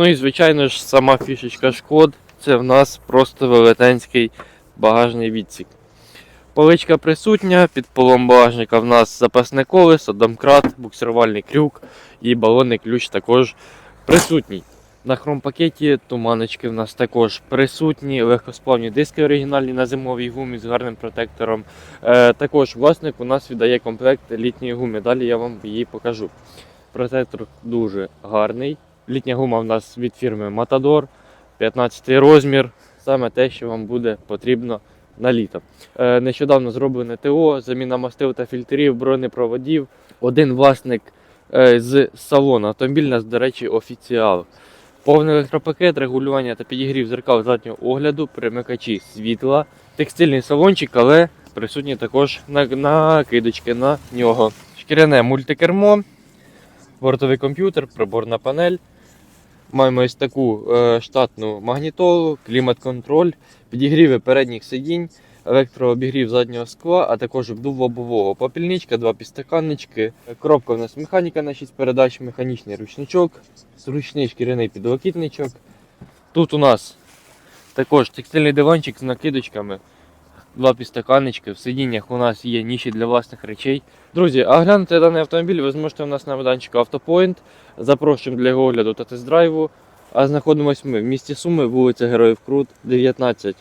Ну і звичайно ж, сама фішечка шкод це в нас просто велетенський багажний відсік. Поличка присутня, під полом багажника в нас запасне колесо, домкрат, буксирувальний крюк і балонний ключ також присутній. На хромпакеті туманочки в нас також присутні, легкосплавні диски оригінальні на зимовій гумі з гарним протектором. Е, також власник у нас віддає комплект літньої гуми. Далі я вам її покажу. Протектор дуже гарний. Літня гума в нас від фірми Matador, 15 розмір, саме те, що вам буде потрібно на літо. Е, нещодавно зроблене ТО, заміна мастил та фільтрів, бронепроводів. Один власник е, з салону. Автомобіль нас, до речі, офіціал. Повний електропакет, регулювання та підігрів зеркал заднього огляду, перемикачі світла, текстильний салончик, але присутні також накидочки на нього. Шкіряне мультикермо, бортовий комп'ютер, приборна панель. Маємо ось таку е, штатну магнітолу, клімат-контроль, підігріви передніх сидінь, електрообігрів заднього скла, а також обдув. Попільничка, два підстаканнички, коробка у нас механіка на 6 передач, механічний ручничок, зручний шкіряний підлокітничок. Тут у нас також текстильний диванчик з накидочками, два підстаканечки. В сидіннях у нас є ніші для власних речей. Друзі, а глянути даний автомобіль ви зможете у нас на майданчику Автопоінт. Запрошуємо для його огляду та тест-драйву. А знаходимося ми в місті Суми, вулиця Героїв Крут, 19.